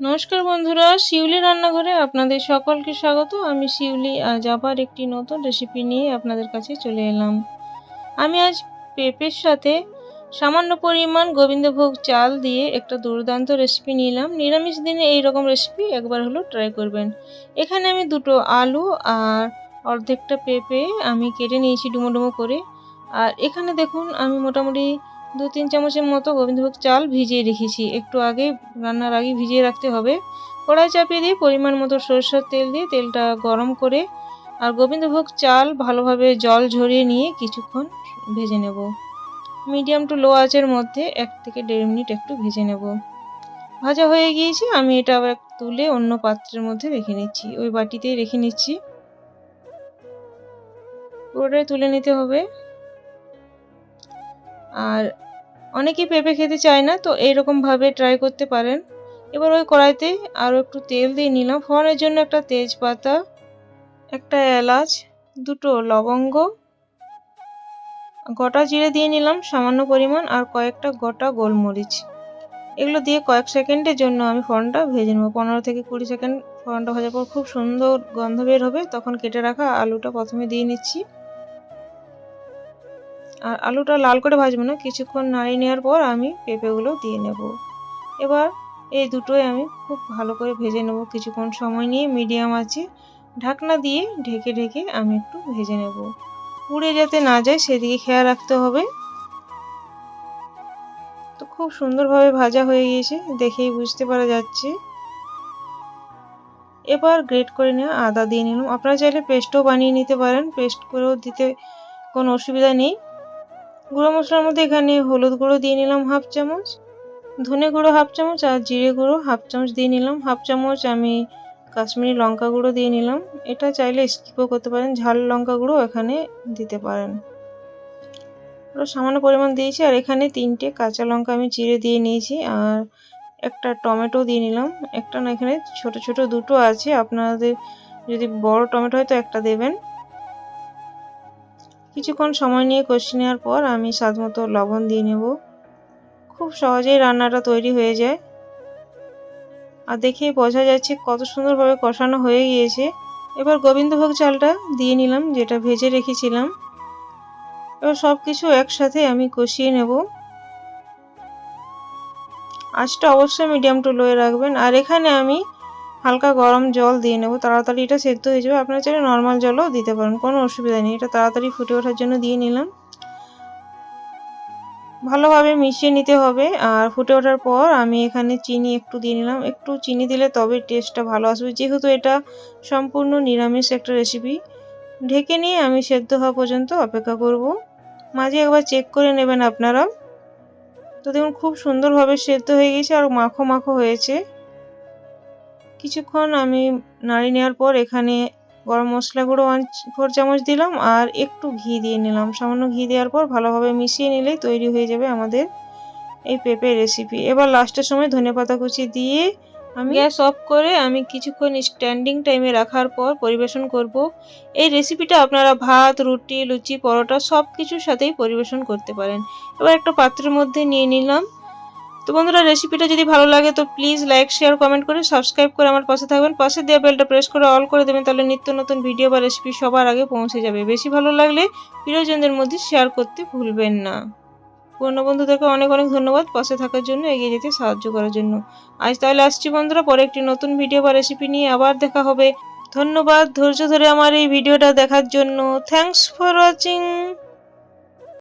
নমস্কার বন্ধুরা, শিউলি রান্নাঘরে আপনাদের সকলকে স্বাগত। আমি শিউলি, আজ আবার একটি নতুন রেসিপি নিয়ে আপনাদের কাছে চলে এলাম। আমি আজ পেঁপের সাথে সামান্য পরিমাণ গোবিন্দভোগ চাল দিয়ে একটা দুর্দান্ত রেসিপি নিলাম। নিরামিষ দিনে এই রকম রেসিপি একবার হলো ট্রাই করবেন। এখানে আমি দুটো আলু আর অর্ধেকটা পেঁপে আমি কেটে নিয়েছি ডুমো ডুমো করে। আর এখানে দেখুন, আমি মোটামুটি দু তিন চামচের মতো গোবিন্দভোগ চাল ভিজিয়ে রেখেছি। একটু আগে রান্নার আগে ভিজিয়ে রাখতে হবে। কড়াই চাপিয়ে দিয়ে পরিমাণ মতো সরষের তেল দিয়ে তেলটা গরম করে আর গোবিন্দভোগ চাল ভালোভাবে জল ঝরিয়ে নিয়ে কিছুক্ষণ ভেজে নেব। মিডিয়াম টু লো আঁচের মধ্যে এক থেকে দেড় মিনিট একটু ভেজে নেব। ভাজা হয়ে গিয়েছে, আমি এটা আবার তুলে অন্য পাত্রের মধ্যে রেখে নিচ্ছি। ওই বাটিতেই রেখে নিচ্ছি। পুরোটাই তুলে নিতে হবে। আর অনেকেই পেঁপে খেতে চায় না, তো এইরকমভাবে ট্রাই করতে পারেন। এবার ওই কড়াইতে আরও একটু তেল দিয়ে নিলাম। ফোড়নের জন্য একটা তেজপাতা, একটা এলাচ, দুটো লবঙ্গ, গোটা জিরে দিয়ে নিলাম সামান্য পরিমাণ আর কয়েকটা গোটা গোলমরিচ। এগুলো দিয়ে কয়েক সেকেন্ডের জন্য আমি ফোড়নটা ভেজে নেব। পনেরো থেকে কুড়ি সেকেন্ড ফোড়নটা ভাজার পর খুব সুন্দর গন্ধ বের হবে। তখন কেটে রাখা আলুটা প্রথমে দিয়ে নিচ্ছি। আর আলুটা লাল করে ভাজবো না, কিছুক্ষণ নাড়িয়ে নেওয়ার পর আমি পেঁপেগুলো দিয়ে নেব। এবার এই দুটোই আমি খুব ভালো করে ভেজে নেব। কিছুক্ষণ সময় নিয়ে মিডিয়াম আছে ঢাকনা দিয়ে ঢেকে ঢেকে আমি একটু ভেজে নেব। পুড়ে যাতে না যায় সেদিকে খেয়াল রাখতে হবে। তো খুব সুন্দরভাবে ভাজা হয়ে গিয়েছে, দেখেই বুঝতে পারা যাচ্ছে। এবার গ্রেট করে নেওয়া আদা দিয়ে নিলাম। আপনারা চাইলে পেস্টও বানিয়ে নিতে পারেন। পেস্ট করেও দিতে কোনো অসুবিধা নেই। গুঁড়ো মশলার মধ্যে এখানে হলুদ গুঁড়ো দিয়ে নিলাম হাফ চামচ, ধনে গুঁড়ো হাফ চামচ আর জিরে গুঁড়ো হাফ চামচ দিয়ে নিলাম। হাফ চামচ আমি কাশ্মীরি লঙ্কা গুঁড়ো দিয়ে নিলাম। এটা চাইলে স্কিপও করতে পারেন, ঝাল লঙ্কা গুঁড়ো এখানে দিতে পারেন। ওটা সামান্য পরিমাণ দিয়েছি আর এখানে তিনটে কাঁচা লঙ্কা আমি চিড়ে দিয়ে নিয়েছি আর একটা টমেটো দিয়ে নিলাম। একটা না এখানে ছোট ছোট দুটো আছে, আপনাদের যদি বড় টমেটো হয় তো একটা দেবেন। কিছুক্ষণ সময় নিয়ে কষি নেওয়ার পর আমি স্বাদ মতো লবণ দিয়ে নেব। খুব সহজেই রান্নাটা তৈরি হয়ে যায়। আর দেখেই বোঝা যাচ্ছে কত সুন্দরভাবে কষানো হয়ে গিয়েছে। এবার গোবিন্দভোগ চালটা দিয়ে নিলাম, যেটা ভেজে রেখেছিলাম। এবার সব কিছু একসাথে আমি কষিয়ে নেব। আঁচটা অবশ্যই মিডিয়াম টু লোয়ে রাখবেন। আর এখানে আমি হালকা গরম জল দিয়ে নেব, তাড়াতাড়ি এটা সেদ্ধ হয়ে যাবে। আপনারা চাইলে নর্মাল জলও দিতে পারেন, কোনো অসুবিধা নেই। এটা তাড়াতাড়ি ফুটে ওঠার জন্য দিয়ে নিলাম। ভালোভাবে মিশিয়ে নিতে হবে। আর ফুটে ওঠার পর আমি এখানে চিনি একটু দিয়ে নিলাম। একটু চিনি দিলে তবে টেস্টটা ভালো আসবে। যেহেতু এটা সম্পূর্ণ নিরামিষ একটা রেসিপি ঢেকে নিয়ে আমি সেদ্ধ হওয়া পর্যন্ত অপেক্ষা করব। মাঝে একবার চেক করে নেবেন আপনারা তো দেখুন, খুব সুন্দরভাবে সেদ্ধ হয়ে গেছে আর মাখো মাখো হয়েছে। কিছুক্ষণ আমি নাড়ি নেওয়ার পর এখানে গরম মশলা গুঁড়ো ওয়ান ফোর চামচ দিলাম আর একটু ঘি দিয়ে নিলাম। সামান্য ঘি দেওয়ার পর ভালোভাবে মিশিয়ে নিলেই তৈরি হয়ে যাবে আমাদের এই পেঁপে রেসিপি এবার লাস্টের সময় ধনে পাতা কুচি দিয়ে আমি গ্যাস অফ করে আমি কিছুক্ষণ স্ট্যান্ডিং টাইমে রাখার পর পরিবেশন করব। এই রেসিপিটা আপনারা ভাত, রুটি, লুচি, পরোটা সব কিছুর সাথেই পরিবেশন করতে পারেন। এবার একটা পাত্রের মধ্যে নিয়ে নিলাম। তো বন্ধুরা রেসিপিটা যদি ভালো লাগে তো প্লিজ লাইক শেয়ার কমেন্ট করে সাবস্ক্রাইব করে আমার পাশে থাকবেন। পাশে দেওয়া বেলটা প্রেস করে অল করে দেবেন, তাহলে নিত্য নতুন ভিডিও বা রেসিপি সবার আগে পৌঁছে যাবে। বেশি ভালো লাগলে প্রিয়জনদের মধ্যে শেয়ার করতে ভুলবেন না। পুরনো বন্ধুদেরকে অনেক অনেক ধন্যবাদ পাশে থাকার জন্য, এগিয়ে যেতে সাহায্য করার জন্য। আজ তাহলে আসছি বন্ধুরা, পরে একটি নতুন ভিডিও বা রেসিপি নিয়ে আবার দেখা হবে। ধন্যবাদ ধৈর্য ধরে আমার এই ভিডিওটা দেখার জন্য। Thanks for watching